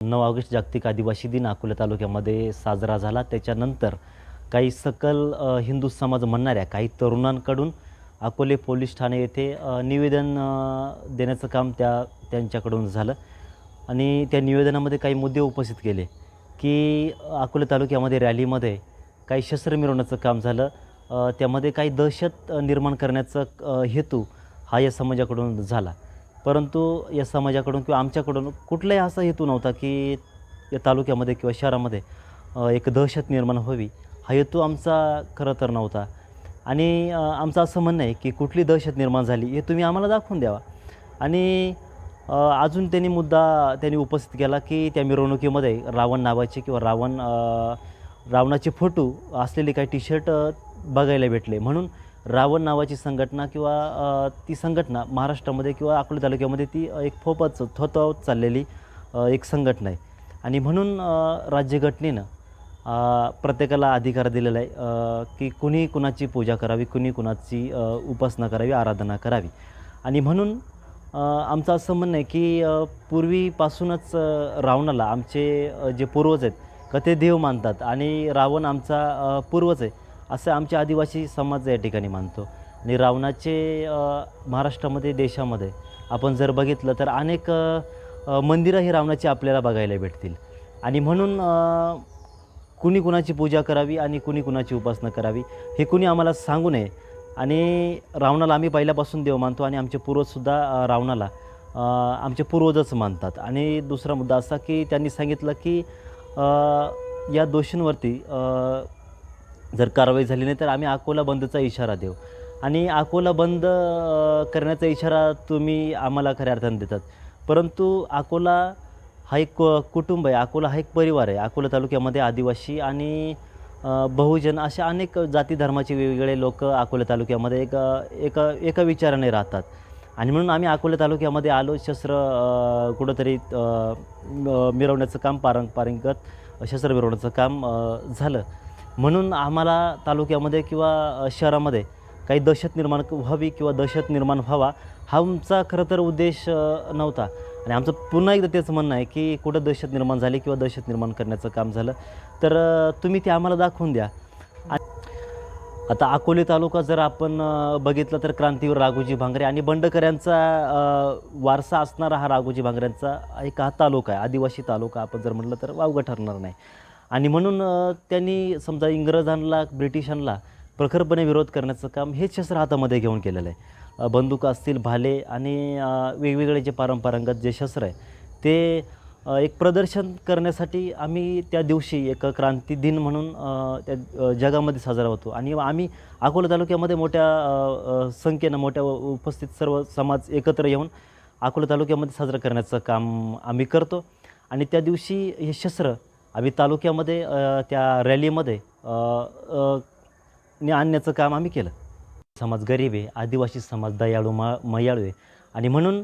नऊ ऑगस्ट जागतिक आदिवासी दिन अकोला तालुक्यामध्ये साजरा झाला. त्याच्यानंतर काही सकल हिंदू समाज म्हणणाऱ्या काही तरुणांकडून अकोले पोलीस ठाणे येथे निवेदन देण्याचं काम त्या त्यांच्याकडून झालं. आणि त्या निवेदनामध्ये काही मुद्दे उपस्थित केले की अकोले तालुक्यामध्ये रॅलीमध्ये काही शस्त्र मिरवण्याचं काम झालं. त्यामध्ये काही दहशत निर्माण करण्याचा हेतू हा या समाजाकडून झाला. परंतु या समाजाकडून किंवा आमच्याकडून कुठलाही असा हेतू नव्हता की या तालुक्यामध्ये किंवा शहरामध्ये एक दहशत निर्माण व्हावी. हा हेतू आमचा खरं तर नव्हता. आणि आमचं असं म्हणणं आहे की कुठली दहशत निर्माण झाली हे तुम्ही आम्हाला दाखवून द्यावा. आणि अजून त्यांनी मुद्दा त्यांनी उपस्थित केला की त्या मिरवणुकीमध्ये रावण नावाचे किंवा रावण रावणाचे फोटो असलेले काही टी शर्ट बघायला भेटले. म्हणून रावण नावाची संघटना किंवा ती संघटना महाराष्ट्रामध्ये किंवा अकोला तालुक्यामध्ये ती एक फोपत थोतवत चाललेली एक संघटना आहे. आणि म्हणून राज्यघटनेनं प्रत्येकाला अधिकार दिलेला आहे की कुणी कुणाची पूजा करावी कुणी कुणाची उपासना करावी आराधना करावी. आणि म्हणून आमचं असं म्हणणं आहे की पूर्वीपासूनच रावणाला आमचे जे पूर्वज आहेत का ते देव मानतात. आणि रावण आमचा पूर्वज आहे. असं आमचे आदिवासी समाज या ठिकाणी मानतो. आणि रावणाचे महाराष्ट्रामध्ये देशामध्ये आपण जर बघितलं तर अनेक मंदिरं ही रावणाची आपल्याला बघायला भेटतील. आणि म्हणून कुणी कुणाची पूजा करावी आणि कुणी कुणाची उपासना करावी हे कुणी आम्हाला सांगू नये. आणि रावणाला आम्ही पहिल्यापासून देव मानतो आणि आमचे पूर्वजसुद्धा रावणाला आमचे पूर्वजच मानतात. आणि दुसरा मुद्दा असा की त्यांनी सांगितलं की या दोषींवरती जर कारवाई झाली नाही तर आम्ही अकोला बंदचा इशारा देऊ. आणि अकोला बंद करण्याचा इशारा तुम्ही आम्हाला खऱ्या अर्थाने देतात. परंतु अकोला हा एक कु- कुटुंब आहे अकोला हा एक परिवार आहे अकोला तालुक्यामध्ये आदिवासी आणि बहुजन अशा अनेक जाती धर्माचे वेगवेगळे लोक अकोला तालुक्यामध्ये एक एका एका विचाराने राहतात. आणि म्हणून आम्ही अकोला तालुक्यामध्ये आलो शस्त्र कुठंतरी मिरवण्याचं काम पारंपरिकगत शस्त्र मिरवण्याचं काम झालं. म्हणून आम्हाला तालुक्यामध्ये किंवा शहरामध्ये काही दहशत निर्माण व्हावी किंवा दहशत निर्माण व्हावा हा आमचा खरं तर उद्देश नव्हता. आणि आमचं पुन्हा एकदा तेच म्हणणं आहे की कुठं दहशत निर्माण झाली किंवा दहशत निर्माण करण्याचं काम झालं तर तुम्ही ते आम्हाला दाखवून द्या. आता अकोले तालुका जर आपण बघितलं तर क्रांतीवर राघोजी भांगरे आणि बंडकऱ्यांचा यांचा वारसा असणारा हा राघोजी भांगऱ्यांचा एक हा तालुका आहे आदिवासी तालुका आपण जर म्हटलं तर वावगं ठरणार नाही. आणि म्हणून त्यांनी समजा इंग्रजांना ब्रिटिशांना प्रखरपणे विरोध करण्याचं काम हेच शस्त्र हातामध्ये घेऊन केलेलं आहे. अ, बंदुका असतील भाले आणि वेगवेगळे जे पारंपरागत जे शस्त्र आहे ते एक प्रदर्शन करण्यासाठी आम्ही त्या दिवशी एक क्रांती दिन म्हणून त्या जगामध्ये साजरा होतो. आणि आम्ही अकोला तालुक्यामध्ये मोठ्या संख्येनं मोठ्या उपस्थित सर्व समाज एकत्र येऊन अकोला तालुक्यामध्ये साजरं करण्याचं काम आम्ही करतो. आणि त्या दिवशी हे शस्त्र आम्ही तालुक्यामध्ये त्या रॅलीमध्ये ने आणण्याचं काम आम्ही केलं. समाज गरीब आहे आदिवासी समाज दयाळू मा मयाळू आहे. आणि म्हणून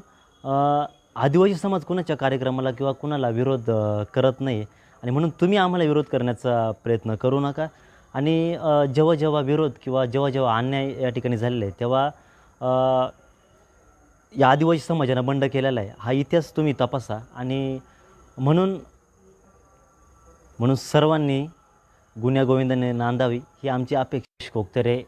आदिवासी समाज कुणाच्या कार्यक्रमाला किंवा कुणाला विरोध करत नाही. आणि म्हणून तुम्ही आम्हाला विरोध करण्याचा प्रयत्न करू नका. आणि जेव्हा जेव्हा विरोध किंवा जेव्हा जेव्हा अन्याय या ठिकाणी झालेला आहे तेव्हा या आदिवासी समाजानं बंड केलेला आहे. हा इतिहास तुम्ही तपासा. आणि म्हणून म्हणून सर्वांनी गुण्यागोविंदाने नांदावी ही आमची अपेक्षा कोकतरे